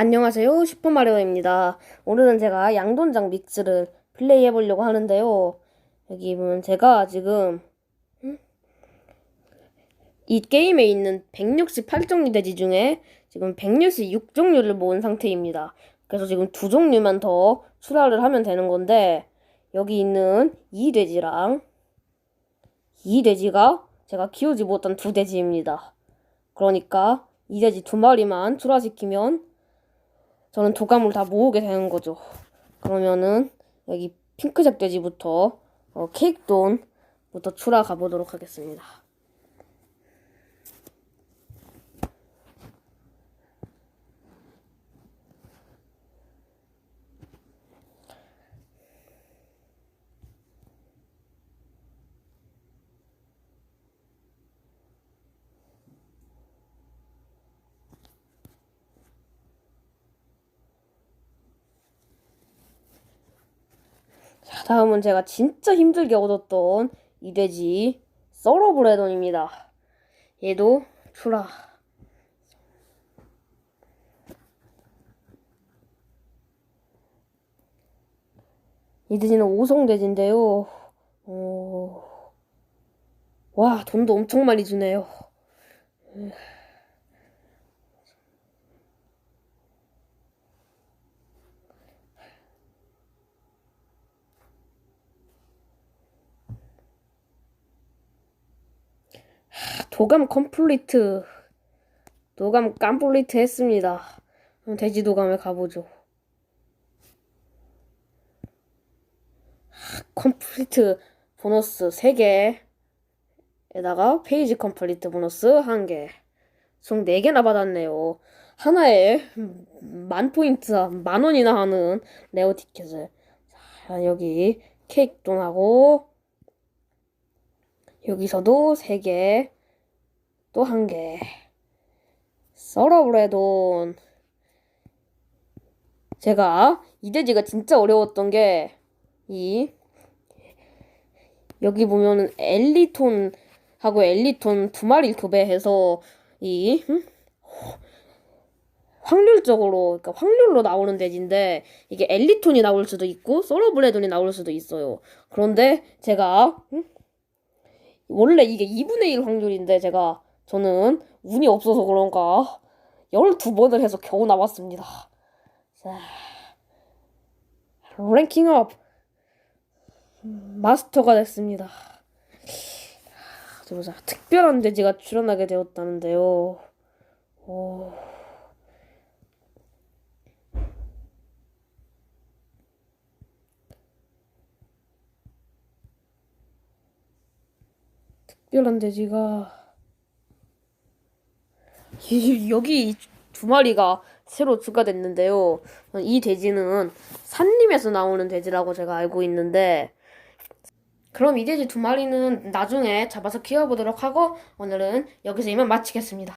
안녕하세요. 슈퍼마리오입니다. 오늘은 제가 양돈장 믹스를 플레이해 보려고 하는데요. 여기 보면 제가 지금 음? 이 게임에 있는 168종류 돼지 중에 지금 166종류를 모은 상태입니다. 그래서 지금 두 종류만 더 출하를 하면 되는 건데 여기 있는 이 돼지랑 이 돼지가 제가 키우지 못한 두 돼지입니다. 그러니까 이 돼지 두 마리만 출하시키면 저는 도감을 다 모으게 되는 거죠. 그러면은 여기 핑크색 돼지부터 어, 케이크돈부터 출하 가보도록 하겠습니다. 다음은 제가 진짜 힘들게 얻었던 이 돼지 썰어브레돈입니다. 얘도 출하. 이 돼지는 오성 돼지인데요. 어... 와, 돈도 엄청 많이 주네요. 도감 컴플리트. 도감 깜플리트 했습니다. 그럼 돼지 도감에 가보죠. 컴플리트 보너스 3개에다가 페이지 컴플리트 보너스 1개. 총 4개나 받았네요. 하나에 만 포인트, 만 원이나 하는 레어 티켓을. 자, 여기 케이크 돈하고 여기서도 3개, 또 1개. 썰어브레돈. 제가 이 돼지가 진짜 어려웠던 게 이 여기 보면은 엘리톤하고 엘리톤 두 마리 교배해서 이 음? 확률적으로 그러니까 확률로 나오는 돼지인데 이게 엘리톤이 나올 수도 있고 서러브레돈이 나올 수도 있어요. 그런데 제가 음? 원래 이게 2분의 1 확률인데 제가 저는 운이 없어서 그런가 12번을 해서 겨우 나왔습니다. 자, 랭킹업 마스터가 됐습니다. 보자. 특별한 돼지가 출연하게 되었다는데요. 오. 특별한 돼지가 이- 여기 두 마리가 새로 추가됐는데요. 이 돼지는 산림에서 나오는 돼지라고 제가 알고 있는데 그럼 이 돼지 두 마리는 나중에 잡아서 키워보도록 하고 오늘은 여기서 이만 마치겠습니다.